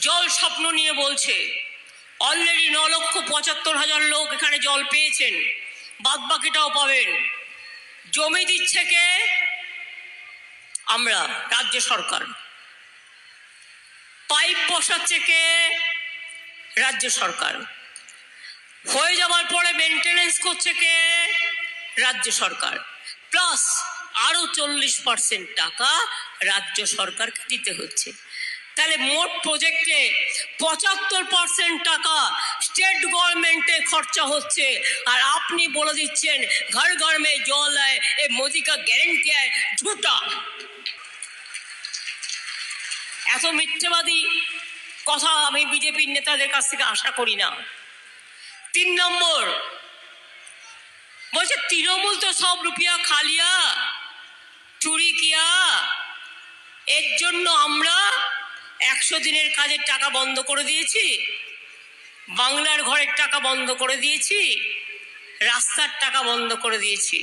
জল স্বপ্ন নিয়ে বলছে। অলরেডি ন লক্ষ পঁচাত্তর হাজার লোক এখানে জল পেয়েছেন। বাদ বাকিটাও পাবেন। জমি দিচ্ছে কে? আমরা, রাজ্য সরকার। পাইপ বসাচ্ছে কে? রাজ্য সরকার। হয়ে যাওয়ার পরে মেনটেনেন্স করছে কে? রাজ্য সরকার। প্লাস আরও চল্লিশ পার্সেন্ট টাকা রাজ্য সরকারকে দিতে হচ্ছে। তাহলে মোট প্রজেক্টে পঁচাত্তর পার্সেন্ট টাকা স্টেট গভর্নমেন্টে খরচা হচ্ছে। আর আপনি বলে দিচ্ছেন, ঘর ঘর মে জল है এ মোদি কা গ্যারেন্টি है ঝুটা এত মিথ্যেবাদী কথা আমি বিজেপির নেতাদের কাছ থেকে আশা করি না। তিন নম্বর, বলছে, তৃণমূল তো সব রুপিয়া খালিয়া, চুরি কিয়া, এর জন্য আমরা একশো দিনের কাজের টাকা বন্ধ করে দিয়েছি, বাংলার ঘরের টাকা বন্ধ করে দিয়েছি, রাস্তার টাকা বন্ধ করে দিয়েছি।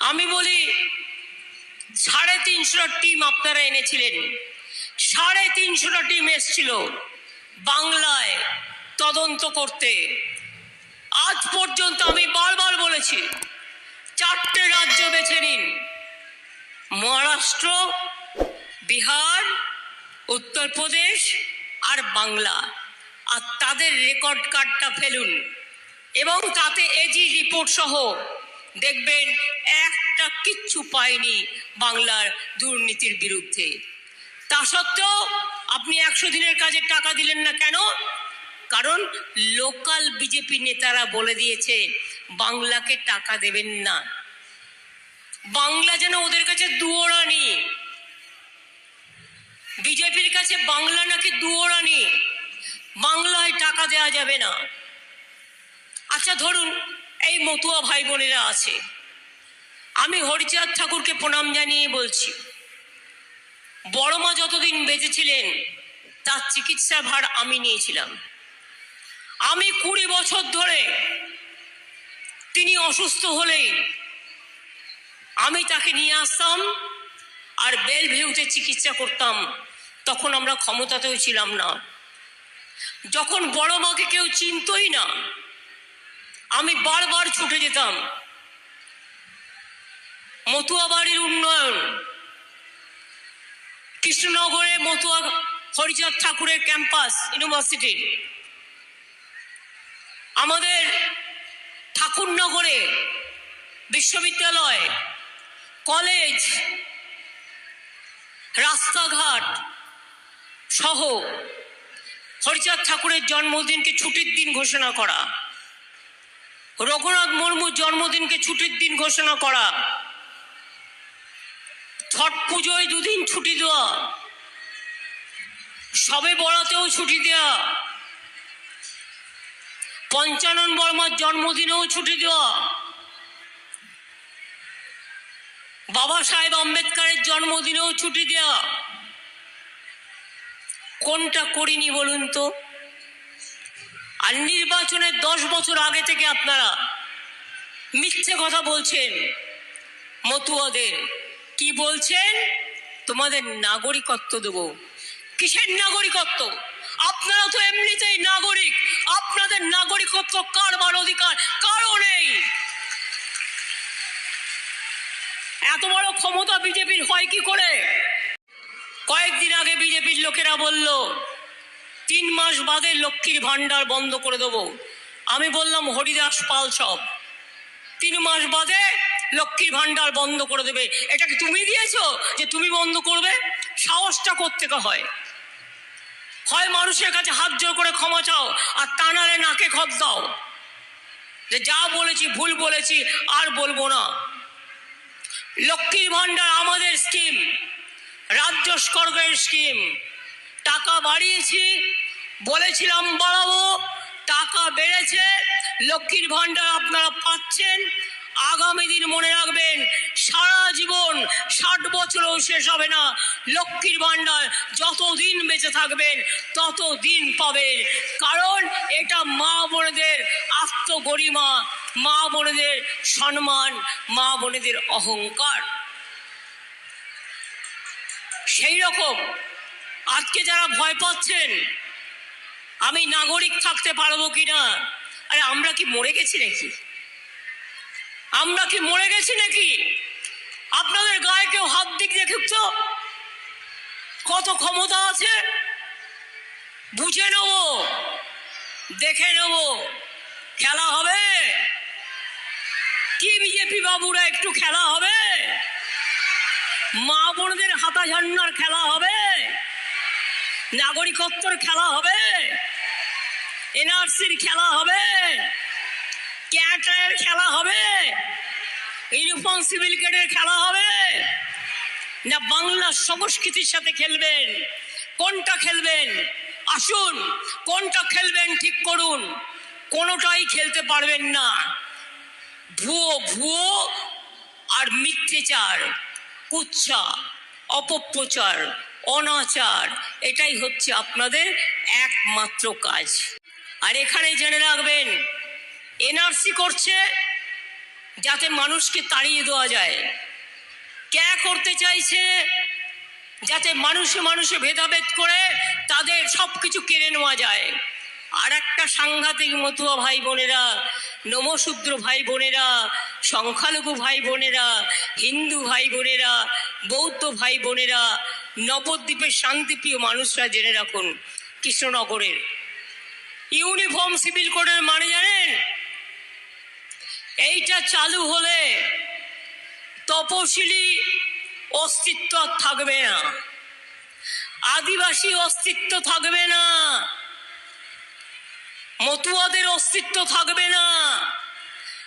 আমি বলি, সাড়ে তিনশোটা টিম আপনারা এনেছিলেন, সাড়ে তিনশোটা টিম এসছিল বাংলায় তদন্ত করতে। আজ পর্যন্ত আমি বারবার বলেছি, চারটে রাজ্য বেছে নিন, মহারাষ্ট্র, বিহার উত্তরপ্রদেশ আর বাংলা। আর তাদের রেকর্ড কার্ডটা ফেলুন। এবং তাতে এজি রিপোর্ট সহ দেখবেন একটা কিচ্ছু পায়নি বাংলার দুর্নীতির বিরুদ্ধে। তা সত্ত্বেও আপনি একশো দিনের কাজের টাকা দিলেন না কেন? কারণ লোকাল বিজেপি নেতারা বলে দিয়েছে, বাংলাকে টাকা দেবেন না। বাংলা যেন ওদের কাছে দুয়োরানি বিজেপির কাছে বাংলা নাকি দুয়োরানি? বাংলায় টাকা দেওয়া যাবে না। আচ্ছা ধরুন, এই মতুয়া ভাই বোনেরা আছে। আমি হরিচাঁদ ঠাকুরকে প্রণাম জানিয়ে বলছি। বড় মা যতদিন বেঁচেছিলেন, তার চিকিৎসার ভার আমি নিয়েছিলাম। আমি কুড়ি বছর ধরে তিনি অসুস্থ হলেই আমি তাকে নিয়ে আসতাম আর বেল ভিউতে চিকিৎসা করতাম। তখন আমরা ক্ষমতাতেও ছিলাম না। যখন বড় মাকে কেউ চিনতই না, আমি বারবার ছুটে যেতাম। মতুয়া বাড়ির উন্নয়ন, কৃষ্ণনগরে মতুয়া হরিচাঁদ ঠাকুরের ক্যাম্পাস ইউনিভার্সিটির আমাদের ঠাকুরনগরে বিশ্ববিদ্যালয়, কলেজ, রাস্তাঘাট সহ হরিচাঁদ ঠাকুরের জন্মদিনকে ছুটির দিন ঘোষণা করা। রঘুনাথ মুর্মুর জন্মদিনকে ছুটির দিন ঘোষণা করা। ছট পুজোয় দুদিন ছুটি দেওয়া। সবে বড়াতেও ছুটি দেওয়া পঞ্চানন বর্মার জন্মদিনেও ছুটি দেওয়া। বাবা সাহেব আম্বেদকারের জন্মদিনেও ছুটি দেওয়া কোনটা করিনি বলুন তো? আর নির্বাচনের দশ বছর আগে থেকে আপনারা মিথ্যে কথা বলছেন মতুয়াদের। কি বলছেন? তোমাদের নাগরিকত্ব দেব। কিসের নাগরিকত্ব? আপনারা তো এমনিতেই নাগরিক। আপনাদের নাগরিকত্ব কারবার অধিকার? কারও নেই। এত বড় ক্ষমতা বিজেপির হয় কি করে? কয়েকদিন আগে বিজেপির লোকেরা বলল, তিন মাস বাদে লক্ষ্মীর ভান্ডার বন্ধ করে দেবো। আমি বললাম, হরিদাস পাল সব। তিন মাস বাদে লক্ষ্মীর ভান্ডার বন্ধ করে দেবে। এটা কি তুমি দিয়েছ যে তুমি বন্ধ করবে? সাহসটা কোত্থেকে হয়? হয় মানুষের কাছে হাত জোর করে ক্ষমা চাও, আর তা নাহলে নাকে খত দাও। যে যা বলেছি, ভুল বলেছি, আর বলব না। লক্ষ্মীর ভান্ডার আমাদের রাজ্য সরকারের স্কিম। টাকা বাড়িয়েছি, বলেছিলাম, বাড়াবো, টাকা বেড়েছে, লক্ষ্মীর ভান্ডার আপনারা পাচ্ছেন, আগামী দিন মনে রাখবেন, সারা জীবন ষাট বছরও শেষ হবে না, লক্ষ্মীর ভান্ডার যতদিন বেঁচে থাকবেন তত দিন পাবেন। কারণ এটা মা বোনেদের আত্মগরিমা, মা বোনেদের সম্মান, মা বোনেদের অহংকার। সেই রকম। আজকে যারা ভয় পাচ্ছেন, আমি নাগরিক থাকতে পারব কিনা? আরে, আমরা কি মরে গেছি নাকি? আমরা কি মরে গেছি নাকি? আপনাদের গায়ে কেউ হাত দিক দেখুক তো? কত ক্ষমতা আছে? বুঝে নেব। দেখে নেব। খেলা হবে? কি বিজেপি বাবুরা, একটু খেলা হবে? মা বোনদের হাতা ঝান্নার খেলা হবে। নাগরিকত্বর খেলা হবে। এনআরসির খেলা হবে। ক্যাটারের খেলা হবে। ইউনিফর্ম, সিভিল কোডের খেলা হবে। না, বাংলা সংস্কৃতির সাথে খেলবেন। কোনটা খেলবেন? আসুন, কোনটা খেলবেন ঠিক করুন। কোনোটাই খেলতে পারবেন না। ভুয়ো ভুয়ো আর মিথ্যেচার। কুচ্ছা, অপপ্রচার, অনাচার, এটাই হচ্ছে আপনাদের একমাত্র কাজ। আর এখানে জেনে রাখবেন, এনআরসি করছে যাতে মানুষকে তাড়িয়ে দেওয়া যায়। ক্যা করতে চাইছে যাতে মানুষে মানুষে ভেদাভেদ করে তাদের সব কিছু কেড়ে নেওয়া যায়? আর একটা সাংঘাতিক মতুয়া ভাই বোনেরা, নমশূদ্র ভাই বোনেরা সংখ্যালঘু ভাই বোনেরা, হিন্দু ভাই বোনেরা, বৌদ্ধ ভাই বোনেরা নবদ্বীপের শান্তিপ্রিয় মানুষরা জেনে রাখুন, কৃষ্ণনগরের। ইউনিফর্ম সিভিল কোডের মানে জানেন? এইটা চালু হলে তপশিলি অস্তিত্ব থাকবে না। আদিবাসী অস্তিত্ব থাকবে না। মতুয়াদের অস্তিত্ব থাকবে না।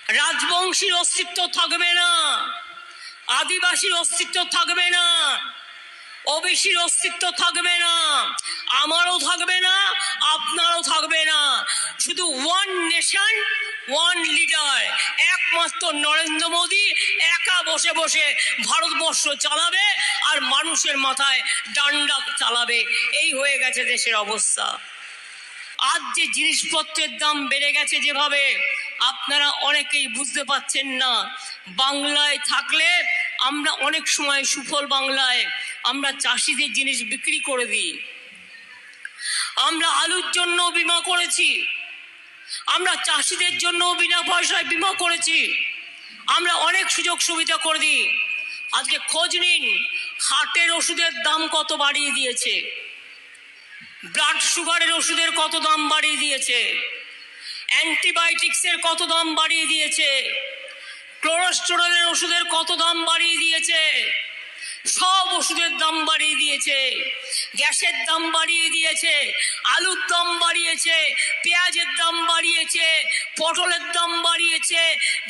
রাজবংশীর অস্তিত্ব থাকবে না, আদিবাসীর অস্তিত্ব থাকবে না, ওবিসির অস্তিত্ব থাকবে না, আমারও থাকবে না, আপনারও থাকবে না। শুধু ওয়ান নেশন ওয়ান লিডার একমাত্র নরেন্দ্র মোদী একা বসে বসে ভারতবর্ষ চালাবে আর মানুষের মাথায় ডান্ডা চালাবে। এই হয়ে গেছে দেশের অবস্থা। আজ যে জিনিসপত্রের দাম বেড়ে গেছে যেভাবে আপনারা অনেকেই বুঝতে পাচ্ছেন না। বাংলায় থাকলে আমরা অনেক সময় সুফল বাংলায় আমরা চাষিদের জিনিস বিক্রি করে দিই। আমরা আলুর জন্য বিমা করেছি। আমরা চাষিদের জন্য বিনা পয়সায় বিমা করেছি। আমরা অনেক সুযোগ সুবিধা করে দিই। আজকে খোঁজ নিন, হার্টের ওষুধের দাম কত বাড়িয়ে দিয়েছে। ব্লাড সুগারের ওষুধের কত দাম বাড়িয়ে দিয়েছে। অ্যান্টিবায়োটিক্সের কত দাম বাড়িয়ে দিয়েছে? ক্লোরোস্টোরনের ওষুধের কত দাম বাড়িয়ে দিয়েছে? সব ওষুধের দাম বাড়িয়ে দিয়েছে। গ্যাসের দাম বাড়িয়ে দিয়েছে। আলুর দাম বাড়িয়েছে। পেঁয়াজের দাম বাড়িয়েছে। পটলের দাম বাড়িয়েছে।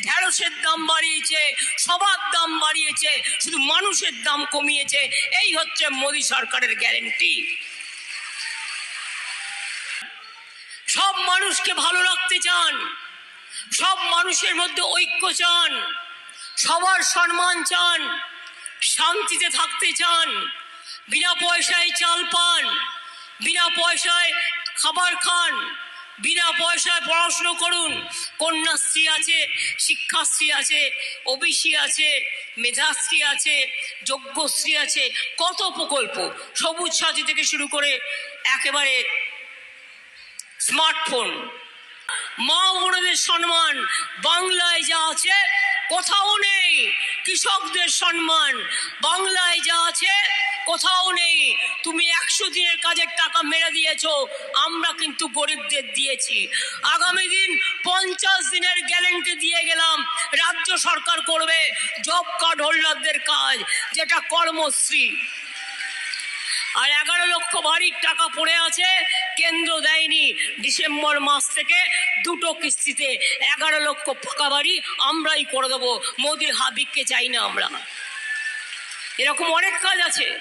ঢেঁড়সের দাম বাড়িয়েছে। সবার দাম বাড়িয়েছে। শুধু মানুষের দাম কমিয়েছে। এই হচ্ছে মোদী সরকারের গ্যারেন্টি সব মানুষকে ভালো রাখতে চান। সব মানুষের মধ্যে ঐক্য চান। সবার সম্মান চান। শান্তিতে থাকতে চান। বিনা পয়সায় চাল পান। বিনা পয়সায় খাবার খান। বিনা পয়সায় পড়াশুনো করুন। কন্যাশ্রী আছে, শিক্ষাশ্রী আছে, ওবিসি আছে, মেধাশ্রী আছে, যজ্ঞশ্রী আছে, কত প্রকল্প সবুজ সাথী থেকে শুরু করে একেবারে স্মার্টফোন। মা বোনদের সম্মান, বাংলায় যা আছে কোথাও নেই। কৃষকদের সম্মান, বাংলায় যা আছে কোথাও নেই। তুমি একশো দিনের কাজের টাকা মেরে দিয়েছ, আমরা কিন্তু গরিবদের দিয়েছি। আগামী দিন পঞ্চাশ দিনের গ্যারেন্টি দিয়ে গেলাম, রাজ্য সরকার করবে জব কার্ড হোল্ডারদের কাজ, যেটা কর্মশ্রী। আর এগারো লক্ষ বাড়ির টাকা পড়ে আছে, কেন্দ্র দেয়নি। ডিসেম্বর মাস থেকে দুটো কিস্তিতে এগারো লক্ষ পাকা বাড়ি আমরাই করে দেবো। মোদির হাবিককে চাই না আমরা। এরকম অনেক কাজ আছে।